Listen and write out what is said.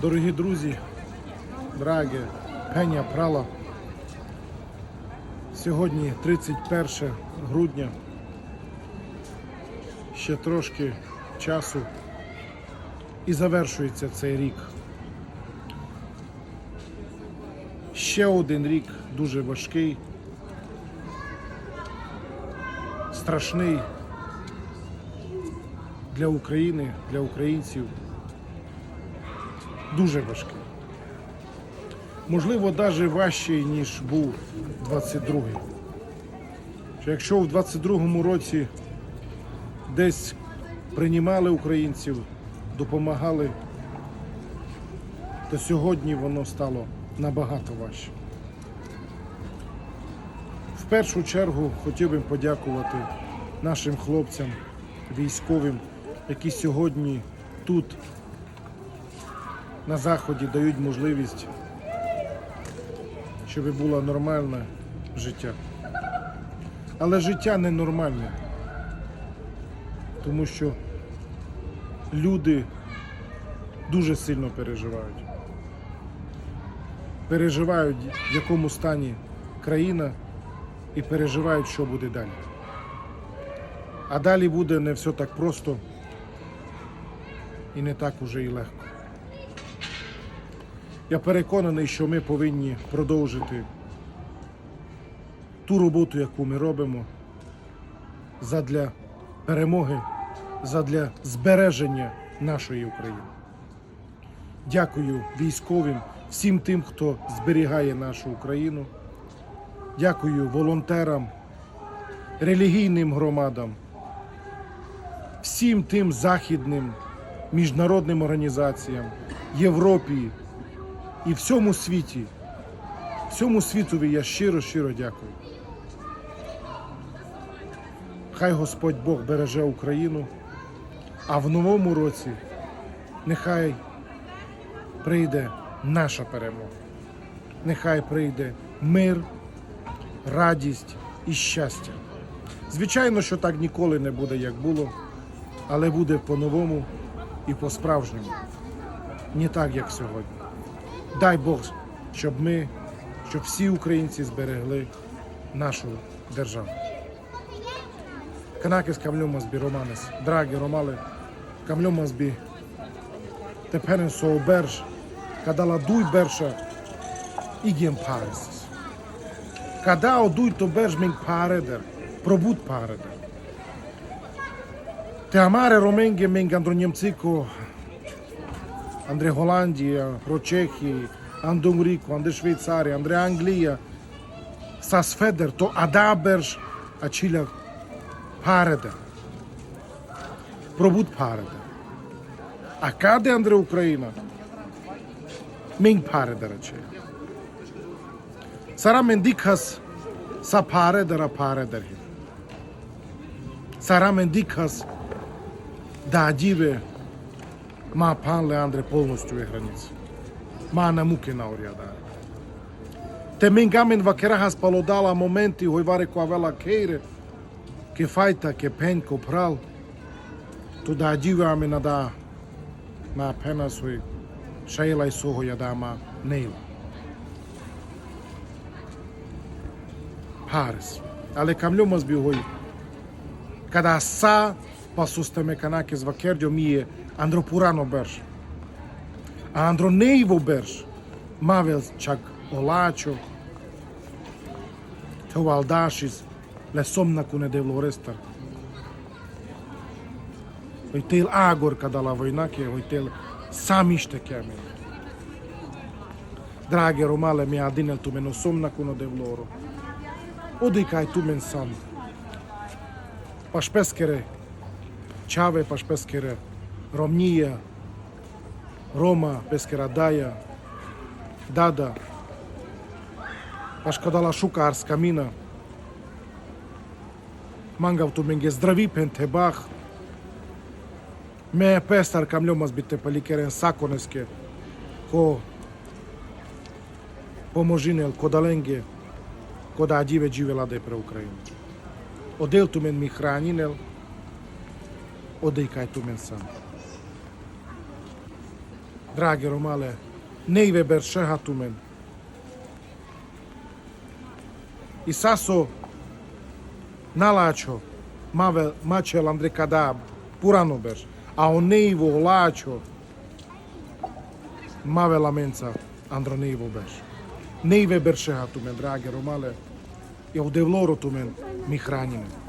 Дорогі друзі, драге, Пеня Прала. Сьогодні 31 грудня. Ще трошки часу і завершується цей рік. Ще один рік дуже важкий, страшний для України, для українців. Дуже важкий. Можливо, навіть важчий, ніж був 22-й. Що Якщо в 22-му році десь приймали українців, допомагали, то сьогодні воно стало набагато важче. В першу чергу хотів би подякувати нашим хлопцям, військовим, які сьогодні тут, на Заході, дають можливість, щоб було нормальне життя. Але життя ненормальне, тому що люди дуже сильно переживають. Переживають, в якому стані країна, і переживають, що буде далі. А далі буде не все так просто і не так уже і легко. Я переконаний, що ми повинні продовжити ту роботу, яку ми робимо, задля перемоги, задля збереження нашої України. Дякую військовим, всім тим, хто зберігає нашу Україну. Дякую волонтерам, релігійним громадам, всім тим західним міжнародним організаціям, Європі і всьому світі. Всьому світові я щиро, щиро дякую. Хай Господь Бог береже Україну, а в новому році нехай прийде наша перемога. Нехай прийде мир, радість і щастя. Звичайно, що так ніколи не буде, як було, але буде по-новому і по-справжньому. Не так, як сьогодні. Дай Бог, щоб ми, щоб всі українці зберегли нашу державу. Канакис камльомас бі романес, драгі ромали, камльомас бі тепенен сооберж, кадала дуй берша ігєм паресис. Када одуй то берж мен паредер, пробуд паредер. Те амаре роменге мен гандронємцико, Андре Голландія, про Чехії, Андумріку, Андре Швейцарія, Андре Англія, Сас Федер, то Адаберж, Ачіля Паредер. Пробуд Паредер. А каде Андре Україна? Мен Паредер Ачіля. Сара мендикас са Паредера Паредер. Сара мендикас да диве Ma pan Leandre полностью je granici. Ma na muke na oriada. Te mengamen vakerahas palodala momenti hoivare com avela keire que faita que pen kopral tu da diva me nada ma apenas hui shaila i soho yadama neila. Pares. Ale camlhomas bi hoi kada sa pa sustame kanakes vakerdio mie Andropurano berš. Androneivo berš. Mavels čak olačo. Te valdašis le somnacune de lorestar. Uite el agorca de la Voinache, uite el samiște cheamă. Drage romale mi-a adinel tu meno somnacune de loro. Odi ca tu men sam. Pașpeschere, ceave pașpeschere, Romnija, Roma, Peskeraдаja, Dada, Пашкадала Шукарска міна, Мангав ту менге здрави пентебах, ме пестар камльомас бите паликерен саконеске, ко поможинел, ко даленге, ко да адиве дживела де пре Украину. Одел ту мен ми хранинел, одей кај drage romale, neive bershehatumen. I saso nalačo, mave, mačel andrikadab, puranober, a o neivo lačo, mave lamenca androneivo beš. Neive bershehatumen, drage romale, i ovde vloro tumen mi hranime.